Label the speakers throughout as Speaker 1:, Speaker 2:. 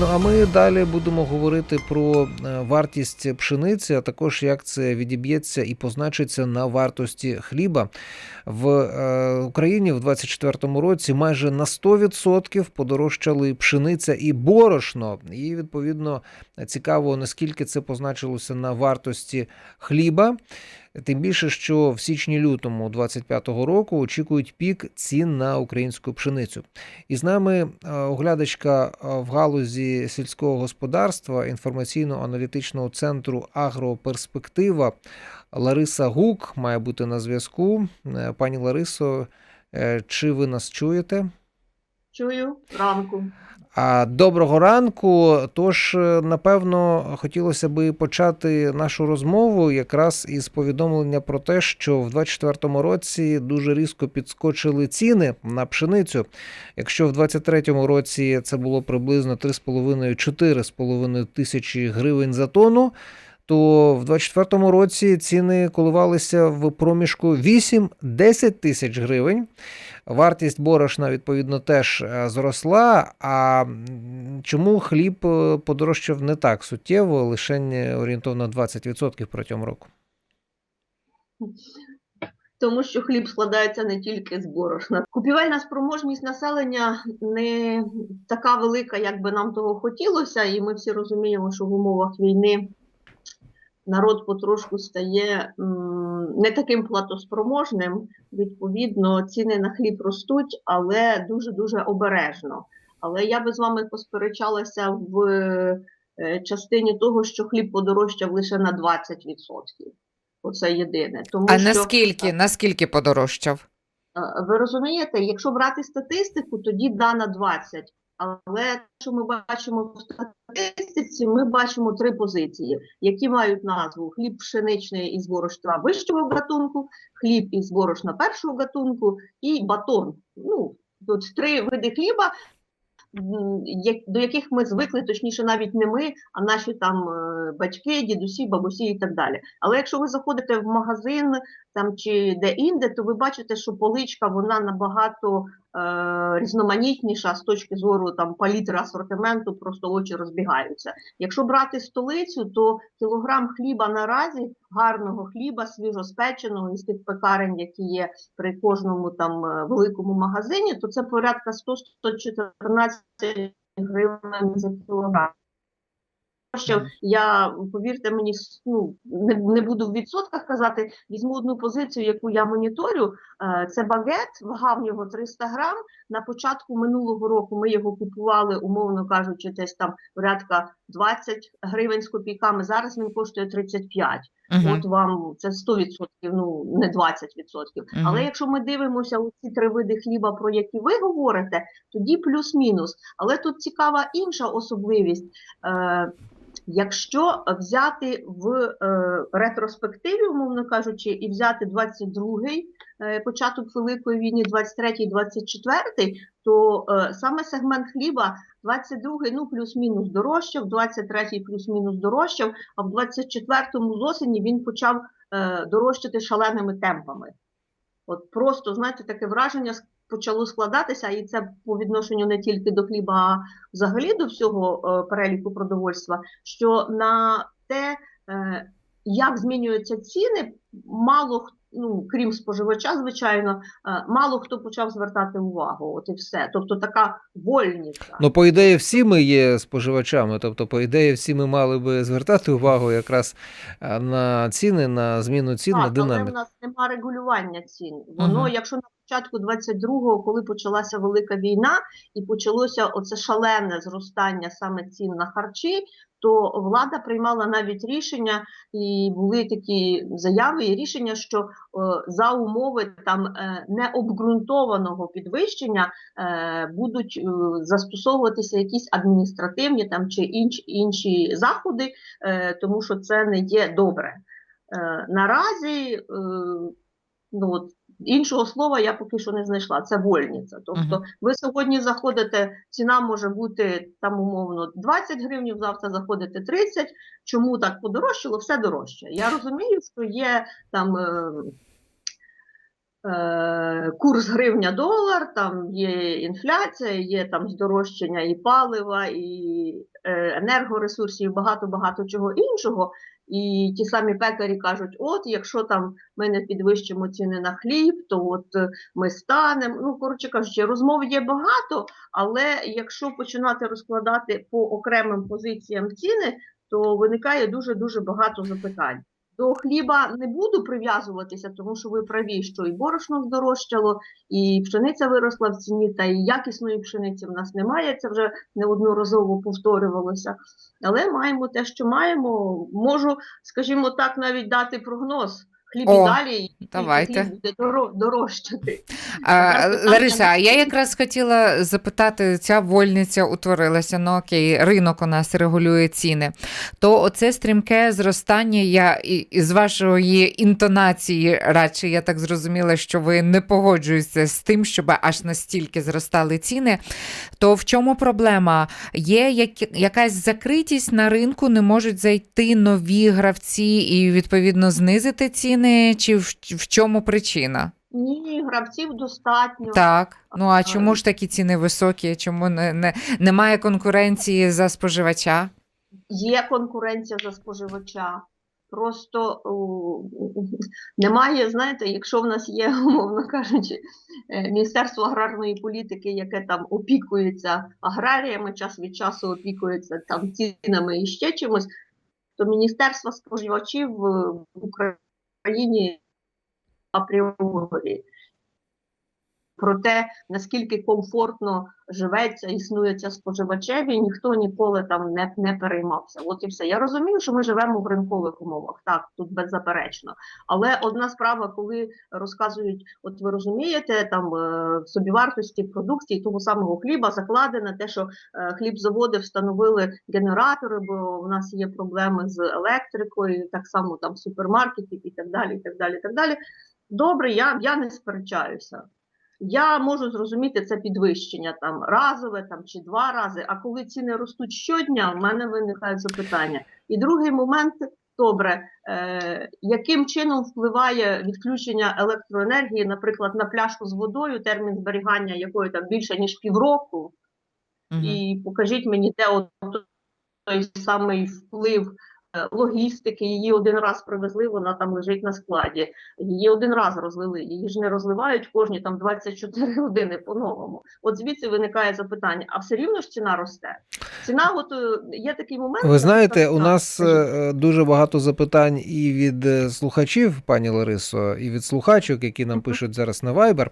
Speaker 1: Ну а ми далі будемо говорити про е, вартість пшениці, а також як це відіб'ється і позначиться на вартості хліба. В е, Україні в 2024 році майже на 100% подорожчали пшениця і борошно. І відповідно цікаво, наскільки це позначилося на вартості хліба. Тим більше, що в січні-лютому 25-го року очікують пік цін на українську пшеницю. І з нами е, оглядачка е, в галузі сільського господарства інформаційно-аналітичного центру Агроперспектива Лариса Гук має бути на зв'язку. Е, Пані Ларисо, чи ви нас чуєте?
Speaker 2: Чую ранку.
Speaker 1: Доброго ранку. Тож, е, напевно, хотілося би почати нашу розмову якраз із повідомлення про те, що в 2024 році дуже різко підскочили ціни на пшеницю. Якщо в 2023 році це було приблизно 3,5-4,5 тисячі гривень за тонну, то в 2024 році ціни коливалися в проміжку 8-10 тисяч гривень. Вартість борошна, відповідно, теж е, зросла. А чому хліб е, подорожчав не так суттєво, лише орієнтовно 20% протягом року?
Speaker 2: Тому що хліб складається не тільки з борошна. Купівельна спроможність населення не така велика, як би нам того хотілося, і ми всі розуміємо, що в умовах війни народ потрошку стає не таким платоспроможним. Відповідно, ціни на хліб ростуть, але дуже дуже обережно. Але я би з вами посперечалася в е, частині того, що хліб подорожчав лише на 20%. Оце єдине. Тому
Speaker 3: А
Speaker 2: що
Speaker 3: наскільки, наскільки подорожчав?
Speaker 2: Е, Ви розумієте, якщо брати статистику, тоді да на 20. Але що ми бачимо в статистиці, ми бачимо три позиції, які мають назву хліб пшеничний із борошна вищого гатунку, хліб із борошна першого гатунку і батон. Ну, тут три види хліба, до яких ми звикли, точніше, навіть не ми, а наші там е, батьки, дідусі, бабусі і так далі. Але якщо ви заходите в магазин там чи де-інде, то ви бачите, що поличка вона набагато різноманітніша з точки зору там палітри асортименту, просто очі розбігаються. Якщо брати столицю, то кілограм хліба наразі гарного хліба, свіжоспеченого із тих пекарень, які є при кожному там е, великому магазині, то це порядка 100-114 гривень за кілограм. Що я повірте мені, ну не, не буду в відсотках казати. Візьму одну позицію, яку я моніторю. Е, Це багет, вага в нього 300 грам. На початку минулого року ми його купували, умовно кажучи, десь там порядка 20 гривень з копійками. Зараз він коштує 35.
Speaker 3: Мгм.
Speaker 2: От вам це 100%, ну не 20%. Але якщо ми дивимося у ці три види хліба, про які ви говорите, тоді плюс-мінус. Але тут цікава інша особливість. Якщо взяти в е, ретроспективі, умовно кажучи, і взяти 22-й е, початок Великої війни, 23-й, 24-й, то е, саме сегмент хліба 22-й, ну плюс-мінус дорожчав, 23-й плюс-мінус дорожчав, а в 24-му з осені він почав дорожчати шаленими темпами. От просто, знаєте, таке враження почало складатися, і це по відношенню не тільки до хліба, а взагалі до всього е, переліку продовольства, що на те, е, як змінюються ціни, мало х- ну, крім споживача, звичайно, е, мало хто почав звертати увагу. От і все. Тобто така вольність.
Speaker 1: Ну, по ідеї, всі ми є споживачами, тобто, по ідеї, всі ми мали би звертати увагу якраз на ціни, на зміну цін, на
Speaker 2: Так, але в нас немає регулювання цін. Воно,
Speaker 3: Мгм.
Speaker 2: якщо на початку 22-го, коли почалася велика війна, і почалося оце шалене зростання саме цін на харчі, то влада приймала навіть рішення, і були такі заяви і рішення, що е, за умови там е, необґрунтованого підвищення е, будуть е, застосовуватися якісь адміністративні там чи інші, інші заходи, е, тому що це не є добре. Е, наразі е, ну, іншого слова я поки що не знайшла. Це вольниця. Тобто, ви сьогодні заходите, ціна може бути там умовно 20 гривень, завтра заходите 30. Чому так подорожчало? Все дорожче. Я розумію, що є там. Е, е, курс гривня-долар, там є інфляція, є там здорожчання і палива, і е, енергоресурсів, і багато-багато чого іншого. І ті самі пекарі кажуть: от, якщо там ми не підвищимо ціни на хліб, то от е, ми станемо. Ну, коротше кажучи, розмов є багато, але якщо починати розкладати по окремим позиціям ціни, то виникає дуже дуже багато запитань. До хліба не буду прив'язуватися, тому що ви праві, що і борошно здорожчало, і пшениця виросла в ціні, та і якісної пшениці в нас немає. Це вже неодноразово повторювалося. Але маємо те, що маємо. Можу, скажімо так, навіть дати прогноз. Хліб
Speaker 3: О,
Speaker 2: і далі і
Speaker 3: давайте.
Speaker 2: хліб буде дорожчати.
Speaker 3: А, Лариса, а я якраз хотіла запитати, ця вольниця утворилася, ну окей, ринок у нас регулює ціни. То оце стрімке зростання, я із вашої інтонації, радше я так зрозуміла, що ви не погоджуєтеся з тим, щоб аж настільки зростали ціни. То в чому проблема? Є як, якась закритість на ринку, не можуть зайти нові гравці і відповідно знизити ціни, чи в, в чому причина?
Speaker 2: Ні, гравців достатньо.
Speaker 3: Так. Ну а чому ж такі ціни високі? Чому не, не, немає конкуренції за споживача?
Speaker 2: Є конкуренція за споживача. Просто о, немає, знаєте, якщо в нас є, умовно кажучи, е, Міністерство аграрної політики, яке там опікується аграріями, час від часу опікується там цінами і ще чимось, то Міністерство споживачів е, в Україні апріорі. Про те, наскільки комфортно живеться, існується споживачеві, ніхто ніколи там не, не переймався. От і все. Я розумію, що ми живемо в ринкових умовах, так, тут беззаперечно. Але одна справа, коли розказують, от ви розумієте, там е, собівартості продукції того самого хліба закладено те, що е, хлібзаводи встановили генератори, бо в нас є проблеми з електрикою, так само там супермаркетів і так далі. і так далі, і так далі. Добре, я, я не сперечаюся. Я можу зрозуміти це підвищення там разове там чи два рази. А коли ціни ростуть щодня, в мене виникають запитання. І другий момент добре, е, яким чином впливає відключення електроенергії, наприклад, на пляшку з водою, термін зберігання якої там більше ніж півроку,
Speaker 3: Мгм.
Speaker 2: і покажіть мені, де от той самий вплив логістики. Її один раз привезли, вона там лежить на складі. Її один раз розлили. Її ж не розливають кожні там 24 години по-новому. От звідси виникає запитання: а все рівно ж ціна росте? Ціна, от е, є такий момент.
Speaker 1: Ви знаєте, у нас
Speaker 2: скажіть.
Speaker 1: е, дуже багато запитань і від е, слухачів, пані Ларисо, і від слухачок, які нам пишуть зараз на Viber.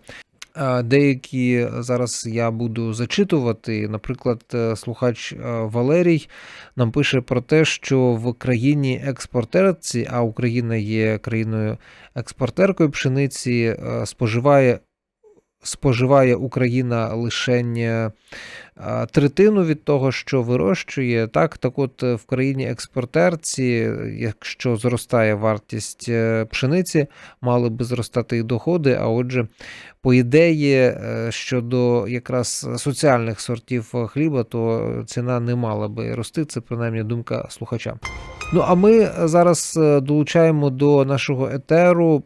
Speaker 1: Деякі зараз я буду зачитувати. Наприклад, е, слухач е, Валерій нам пише про те, що в країні експортерці, а Україна є країною експортеркою пшениці, е, споживає. Споживає Україна лише а, третину від того, що вирощує. Так, так от е, в країні експортерці, якщо зростає вартість е, пшениці, мали би зростати і доходи. А отже, по ідеї, е, щодо якраз соціальних сортів хліба, то ціна не мала би рости. Це принаймні думка слухача. Ну а ми зараз долучаємо до нашого етеру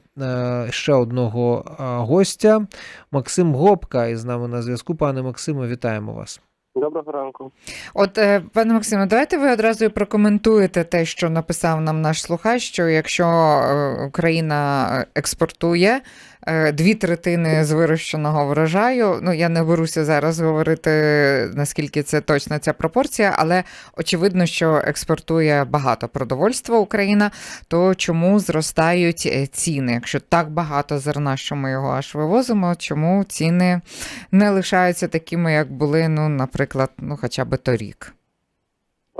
Speaker 1: ще одного гостя. Максим Гопка із нами на зв'язку. Пане Максиме, вітаємо вас.
Speaker 4: Доброго ранку.
Speaker 3: От, е, пане Максиме, давайте ви одразу прокоментуєте те, що написав нам наш слухач, що якщо е, Україна е, експортує дві третини з вирощеного врожаю, ну я не беруся зараз говорити, наскільки це точна ця пропорція, але очевидно, що експортує багато продовольства Україна, то чому зростають е, ціни? Якщо так багато зерна, що ми його аж вивозимо, чому ціни не лишаються такими, як були, ну, наприклад, ну хоча б торік.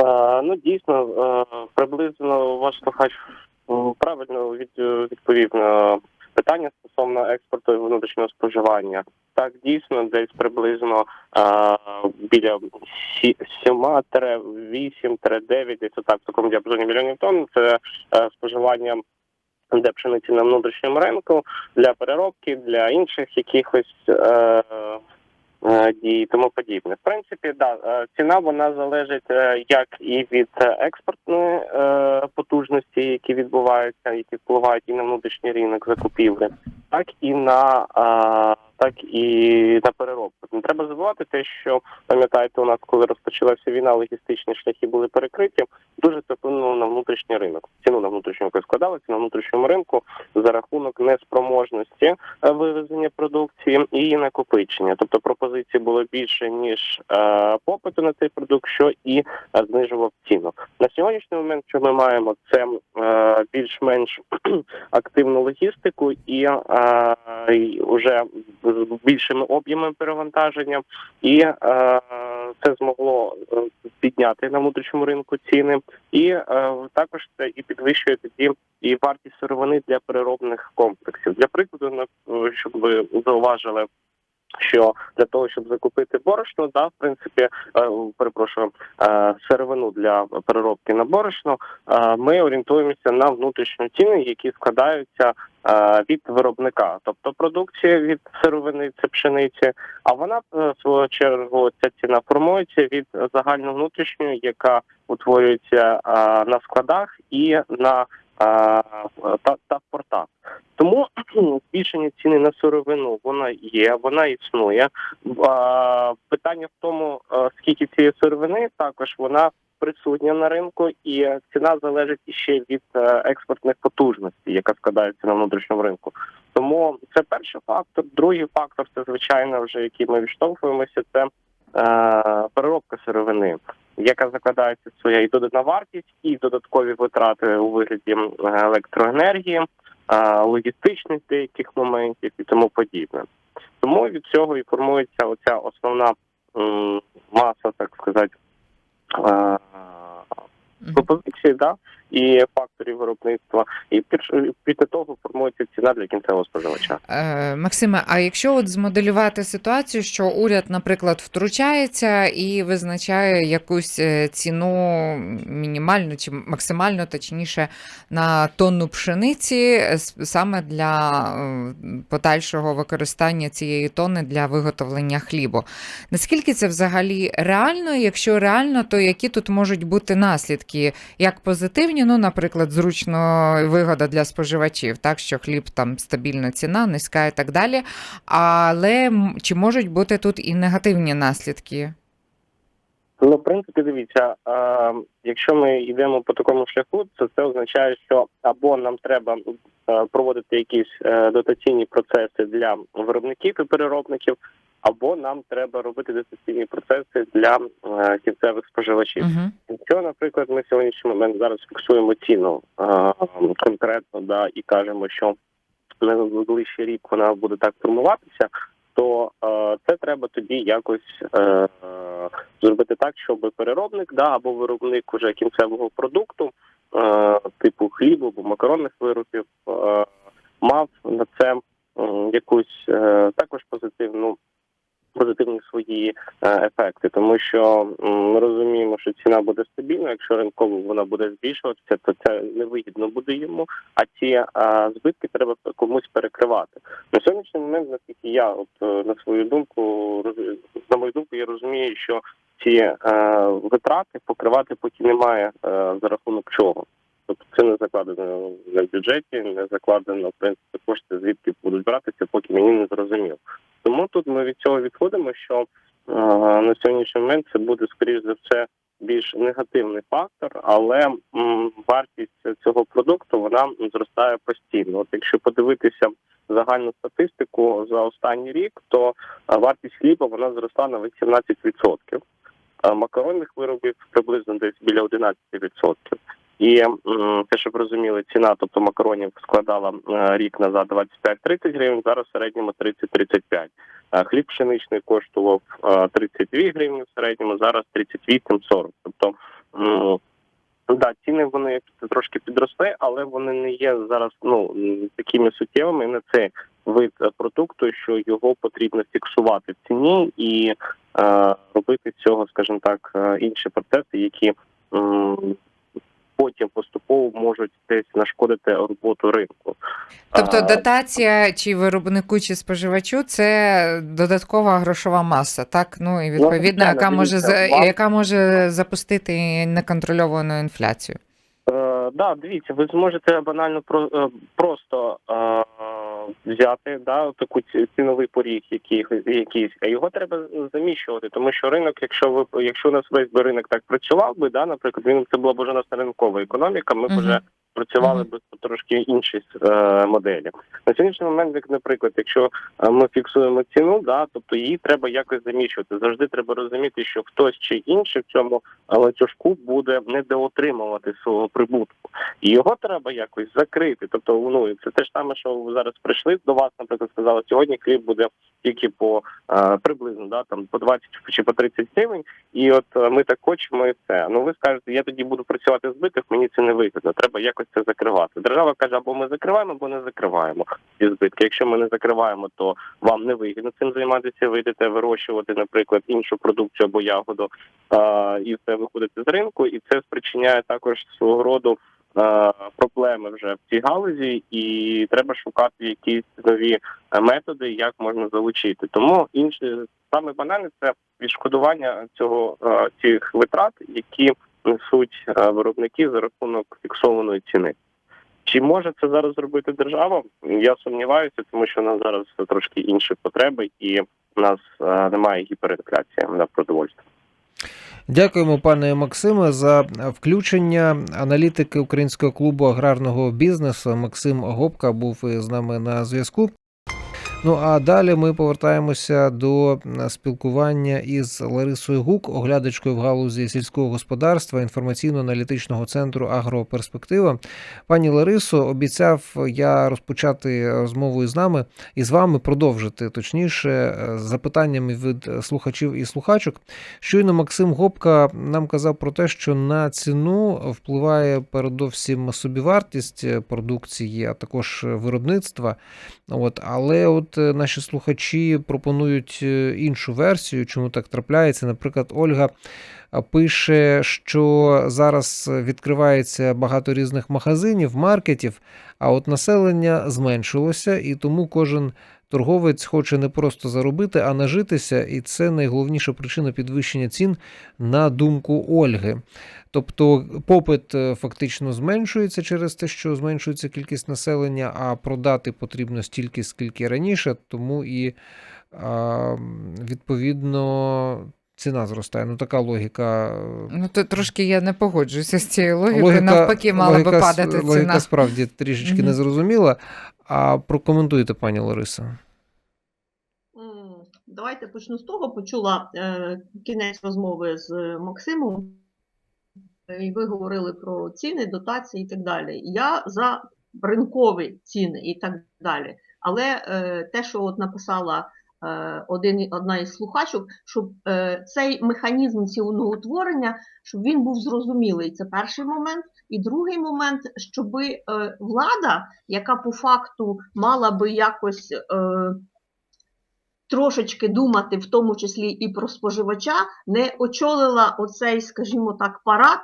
Speaker 4: Е, ну дійсно, е, приблизно ваш слухач правильно відповів на питання стосовно експорту і внутрішнього споживання. Так, дійсно, десь приблизно а, біля 7-8-9, десь отак в такому діапазоні мільйонів тонн. Це а, споживання де пшениці на внутрішньому ринку для переробки, для інших якихось е, е, дій і тому подібне. В принципі, да, е, ціна вона залежить е, як і від е, експортної е, потужності, які відбуваються, які впливають і на внутрішній ринок закупівлі, так і на е, так і на переробку. Не треба забувати те, що пам'ятаєте, у нас коли розпочалася війна, логістичні шляхи були перекриті. Дуже це вплинуло на внутрішній ринок. Ціну на внутрішньому складалася на внутрішньому ринку за рахунок неспроможності е, вивезення продукції і її накопичення. Тобто пропозицій було більше ніж е, попиту на цей продукт, що і е, знижував ціну. На сьогоднішній момент, що ми маємо, це е, більш-менш активну логістику і е, вже з більшими об'ємами перевантаження, і е, це змогло е, підняти на внутрішньому ринку ціни, і е, також це і підвищує тоді і вартість сировини для переробних комплексів. Для прикладу, е, щоб ви зауважили. Що для того, щоб закупити борошно, да, в принципі, е, перепрошую, е, сировину для переробки на борошно, е, ми орієнтуємося на внутрішні ціни, які складаються від виробника, тобто продукція від сировини це пшениці. А вона в свою чергу ця ціна формується від загальновнутрішньої, яка утворюється на складах і на та, та в портах. Тому збільшення ціни на сировину вона є, вона існує. Питання в тому, е, скільки цієї сировини, також вона присутня на ринку, і ціна залежить іще від е, експортних потужностей, яка складається на внутрішньому ринку. Тому це перший фактор. Другий фактор це звичайно, вже який ми відштовхуємося, це е, переробка сировини. Яка закладається своя і додана вартість, і додаткові витрати у вигляді електроенергії, логістичних деяких моментів і тому подібне. Тому від цього і формується оця основна маса, так сказати, пропозиції, да, і факторів виробництва, і після того формується ціна для кінцевого споживача.
Speaker 3: Е, Максиме, а якщо от змоделювати ситуацію, що уряд, наприклад, втручається і визначає якусь е, ціну мінімальну чи максимально точніше на тонну пшениці е, саме для е, подальшого використання цієї тонни для виготовлення хлібу. Наскільки це взагалі реально? Якщо реально, то які тут можуть бути наслідки? Як позитивні, ну, наприклад, зручно вигода для споживачів, так що хліб там стабільна ціна, низька і так далі. Але чи можуть бути тут і негативні наслідки?
Speaker 4: Ну, в принципі, дивіться, е, якщо ми йдемо по такому шляху, то це означає, що або нам треба е, проводити якісь е, дотаційні процеси для виробників і переробників, або нам треба робити дотаційні процеси для е, кінцевих споживачів.
Speaker 3: Угу.
Speaker 4: Якщо, наприклад, ми в сьогоднішній момент зараз фіксуємо ціну е, конкретно, да, і кажемо, що на найближчий рік вона буде так формуватися, то е, це треба тоді якось е, зробити так, щоб переробник, да, або виробник уже кінцевого продукту, е, типу хлібу або макаронних виробів, е, мав на це якусь е, також позитивну. Позитивні свої е, ефекти, тому що ми розуміємо, що ціна буде стабільна. Якщо ринково вона буде збільшуватися, то це невигідно буде йому. А ці е, збитки треба комусь перекривати. На сьогоднішній момент, наскільки я от е, на свою думку, на мою думку, я розумію, що ці витрати покривати поки немає за рахунок чого. Тобто це не закладено в бюджеті, не закладено в принципі кошти, звідки будуть братися, поки мені не зрозуміло. Тому тут ми від цього відходимо, що е, на сьогоднішній момент це буде скоріш за все більш негативний фактор, але вартість цього продукту вона зростає постійно. От якщо подивитися загальну статистику за останній рік, то е, вартість хліба вона зросла на 18%. Е, Макаронних виробів приблизно десь біля 11%. І те, щоб розуміли, ціна, тобто макаронів складала е, рік назад 25-30 гривень, зараз в середньому 30-35. Е, Хліб пшеничний коштував е, 32 гривні в середньому, зараз 38-40. Тобто, да, ціни вони трошки підросли, але вони не є зараз ну такими суттєвими на цей вид е, продукту, що його потрібно фіксувати в ціні і е, робити з цього, скажімо так, е, інші процеси, які потім поступово можуть десь нашкодити роботу ринку.
Speaker 3: Тобто дотація чи виробнику, чи споживачу це додаткова грошова маса, так? Ну і відповідно,
Speaker 4: ну,
Speaker 3: яка може
Speaker 4: дивіться,
Speaker 3: яка може запустити неконтрольовану інфляцію.
Speaker 4: Е, да, дивіться, ви зможете банально про е, просто е, взяти да таку ці- ціновий поріг, який якийсь, а його треба заміщувати, тому що ринок, якщо ви якщо у нас весь би ринок так працював би, да, наприклад, він це була б уже у ринкова економіка. Ми б
Speaker 3: Мгм.
Speaker 4: вже працювали
Speaker 3: Мгм.
Speaker 4: б по трошки іншій е, моделі. На сьогоднішній момент, як наприклад, якщо е, ми фіксуємо ціну, да, тобто її треба якось заміщувати. Завжди треба розуміти, що хтось чи інший в цьому ланцюжку буде недоотримувати свого прибутку, і його треба якось закрити. Тобто, ну це те ж саме, що ви зараз прийшли до вас, наприклад, сказали, сьогодні хліб буде тільки по е, приблизно да там по 20 чи по 30 гривень, і от е, ми так хочемо, і все. Ну ви скажете, я тоді буду працювати в збиток, мені це не вигідно. Треба якось це закривати. Держава каже, або ми закриваємо, або не закриваємо ці збитки. Якщо ми не закриваємо, то вам не вигідно цим займатися. Ви йдете вирощувати, наприклад, іншу продукцію або ягоду, а, і все виходите з ринку, і це спричиняє також свого роду. Проблеми вже в цій галузі, і треба шукати якісь нові методи, як можна залучити. Тому інше саме банальне це відшкодування цього цих витрат, які несуть виробники за рахунок фіксованої ціни. Чи може це зараз зробити держава? Я сумніваюся, тому що у нас зараз трошки інші потреби, і у нас е, немає гіперінфляції на продовольство.
Speaker 1: Дякуємо, пане Максиме, за включення. Аналітики Українського клубу аграрного бізнесу Максим Гопка був з нами на зв'язку. Ну а далі ми повертаємося до спілкування із Ларисою Гук, оглядачкою в галузі сільського господарства інформаційно-аналітичного центру Агроперспектива. Пані Ларисо, обіцяв я розпочати розмову із нами і з вами продовжити точніше з запитаннями від слухачів і слухачок. Щойно Максим Гопка нам казав про те, що на ціну впливає передовсім собівартість продукції, а також виробництва. От, але от е, наші слухачі пропонують е, іншу версію, чому так трапляється. Наприклад, Ольга пише, що зараз відкривається багато різних магазинів, маркетів, а от населення зменшилося, і тому кожен торговець хоче не просто заробити, а нажитися, і це найголовніша причина підвищення цін на думку Ольги. Тобто попит е, фактично зменшується через те, що зменшується кількість населення, а продати потрібно стільки, скільки раніше, тому і відповідно ціна зростає. Ну така логіка. е,
Speaker 3: Ну то трошки я не погоджуюся з цією логікою.
Speaker 1: логіка
Speaker 3: Навпаки, мала би
Speaker 1: логіка с-
Speaker 3: падати
Speaker 1: Логіка
Speaker 3: ціна.
Speaker 1: справді трішечки
Speaker 3: Мгм.
Speaker 1: незрозуміла. А прокоментуйте, пані Лариса.
Speaker 2: Давайте почну з того. Почула е, кінець розмови з Максимом, е, і ви говорили про ціни, дотації і так далі. Я за ринкові ціни і так далі. Але е, те, що от написала е, один, одна із слухачок, щоб е, цей механізм ціноутворення, щоб він був зрозумілий. Це перший момент. І другий момент, щоб е, влада, яка по факту мала би якось. Е, трошечки думати, в тому числі і про споживача, не очолила оцей, скажімо так, парад,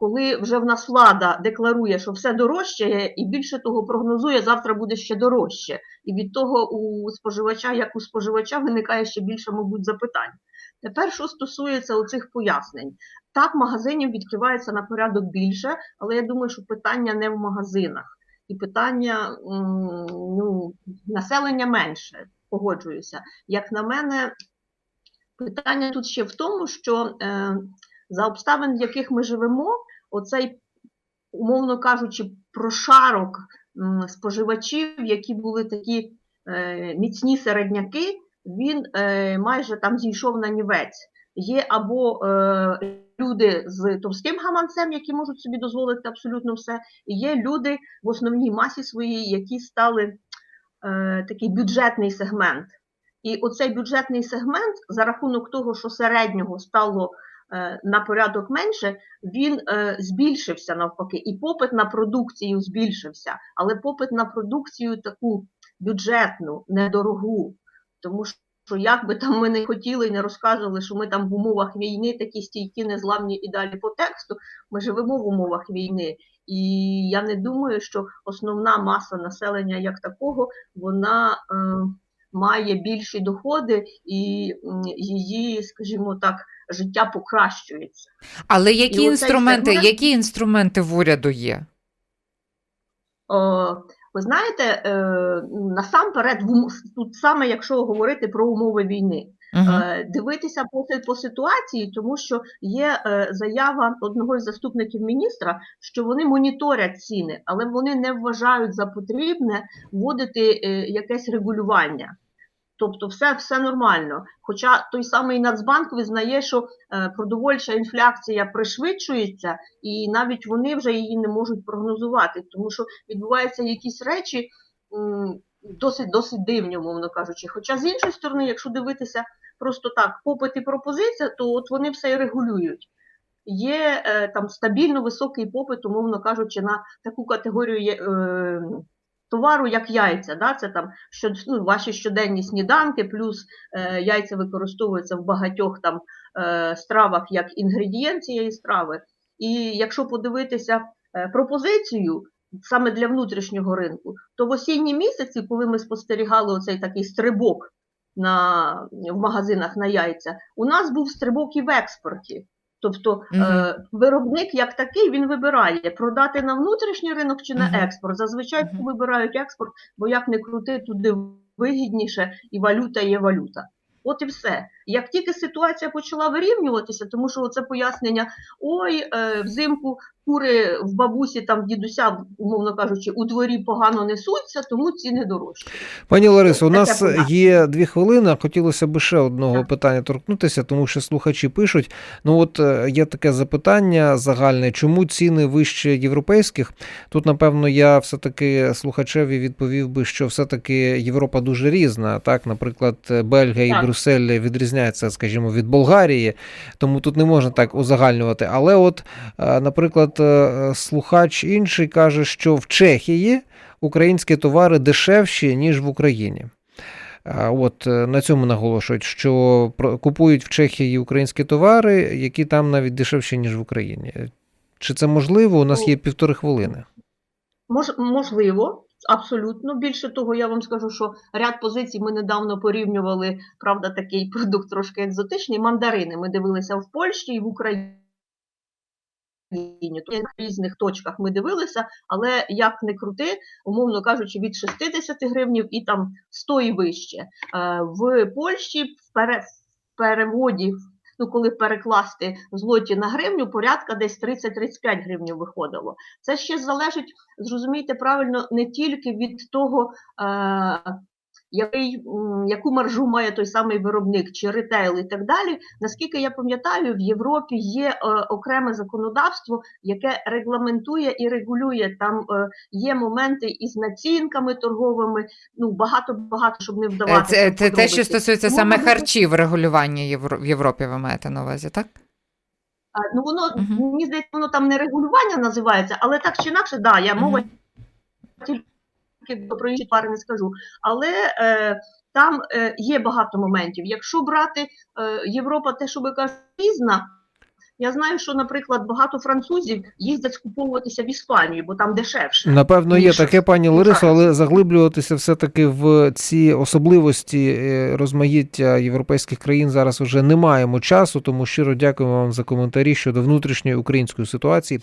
Speaker 2: коли вже в нас влада декларує, що все дорожчає, і більше того прогнозує, завтра буде ще дорожче. І від того у споживача, як у споживача, виникає ще більше, мабуть, запитань. Тепер, що стосується оцих пояснень, так, магазинів відкривається на порядок більше, але я думаю, що питання не в магазинах. І питання ну, населення менше, погоджуюся. Як на мене, питання тут ще в тому, що е, за обставин, в яких ми живемо, оцей, умовно кажучи, прошарок споживачів, які були такі е, міцні середняки, він е, майже там зійшов на нівець. Є або е, люди з товстим гаманцем, які можуть собі дозволити абсолютно все, і є люди в основній масі своїй, які стали такий бюджетний сегмент. І оцей бюджетний сегмент, за рахунок того, що середнього стало на порядок менше, він е, збільшився навпаки, і попит на продукцію збільшився, але попит на продукцію таку бюджетну, недорогу, тому що як би там ми не хотіли і не розказували, що ми там в умовах війни такі стійкі, незламні і далі по тексту, ми живемо в умовах війни. І я не думаю, що основна маса населення як такого, вона е, має більші доходи і її, скажімо так, життя покращується.
Speaker 3: Але які
Speaker 2: і
Speaker 3: інструменти,
Speaker 2: сегмент-
Speaker 3: які інструменти в уряду є?
Speaker 2: О, ви знаєте, е, насамперед, тут саме якщо говорити про умови війни. Е, дивитися по, по ситуації, тому що є е, заява одного із заступників міністра, що вони моніторять ціни, але вони не вважають за потрібне вводити е, якесь регулювання. Тобто все, все нормально. Хоча той самий Нацбанк визнає, що е, продовольча інфляція пришвидшується, і навіть вони вже її не можуть прогнозувати, тому що відбуваються якісь речі досить досить дивні, умовно кажучи. Хоча з іншої сторони, якщо дивитися просто так, попит і пропозиція, то от вони все і регулюють. Є е, там стабільно високий попит, умовно кажучи, на таку категорію е, товару, як яйця. Да? Це там що, ну, ваші щоденні сніданки, плюс е, яйця використовуються в багатьох там е, стравах як інгредієнт цієї страви. І якщо подивитися е, пропозицію саме для внутрішнього ринку, то в осінні місяці, коли ми спостерігали оцей такий стрибок на, в магазинах на яйця, у нас був стрибок і в експорті. Тобто
Speaker 3: Мгм.
Speaker 2: е, виробник як такий він вибирає продати на внутрішній ринок чи на
Speaker 3: Мгм.
Speaker 2: експорт. Зазвичай
Speaker 3: Мгм.
Speaker 2: вибирають експорт, бо як не крути, туди вигідніше, і валюта є валюта. От і все. Як тільки ситуація почала вирівнюватися, тому що це пояснення: ой, е, взимку кури в бабусі, там в дідуся, умовно кажучи, у дворі погано несуться, тому ціни дорожчі.
Speaker 1: Пані Ларисо, у нас є дві хвилини. Хотілося б ще одного
Speaker 2: Так.
Speaker 1: питання торкнутися, тому що слухачі пишуть: ну от е, є таке запитання загальне, чому ціни вище європейських? Тут, напевно, я все-таки слухачеві відповів би, що все-таки Європа дуже різна. Так, наприклад, Бельгія і
Speaker 2: Так.
Speaker 1: Брюссель відрізняються, скажімо, від Болгарії, тому тут не можна так узагальнювати. Але, от, е, наприклад, е, слухач інший каже, що в Чехії українські товари дешевші, ніж в Україні. От е, на цьому наголошують, що купують в Чехії українські товари, які там навіть дешевші, ніж в Україні. Чи це можливо? У нас
Speaker 2: Ну,
Speaker 1: є півтори хвилини.
Speaker 2: Мож, можливо, абсолютно. Більше того, я вам скажу, що ряд позицій ми недавно порівнювали, правда, такий продукт трошки екзотичний. Мандарини. Ми дивилися в Польщі і в Україні. В різних точках ми дивилися, але як не крути, умовно кажучи, від 60 гривнів і там 100 і вище. Е, В Польщі в переводі, ну коли перекласти злоті на гривню, порядка десь 30-35 гривнів виходило. Це ще залежить, зрозумійте правильно, не тільки від того, е, який, яку маржу має той самий виробник чи ретейл і так далі. Наскільки я пам'ятаю, в Європі є е, окреме законодавство, яке регламентує і регулює. Там е, є моменти із націнками торговими. Ну багато багато, щоб не
Speaker 3: Е,
Speaker 2: вдаватися.
Speaker 3: Це, це те, що стосується
Speaker 2: Тому
Speaker 3: саме харчів регулювання Євро- в Європі, ви маєте на увазі, так?
Speaker 2: Ну воно
Speaker 3: Мгм.
Speaker 2: мені здається, воно там не регулювання називається, але так чи інакше, да, я мова
Speaker 3: Мгм.
Speaker 2: Тільки про інші твари не скажу. Але е, там е, є багато моментів. Якщо брати е, Європа, те, що ви кажете, різна. Я знаю, що, наприклад, багато французів їздять скуповуватися в Іспанію, бо там дешевше.
Speaker 1: Напевно, є таке, пані Ларисо, але заглиблюватися все-таки в ці особливості е, розмаїття європейських країн зараз вже не маємо часу. Тому щиро дякуємо вам за коментарі щодо внутрішньої української ситуації.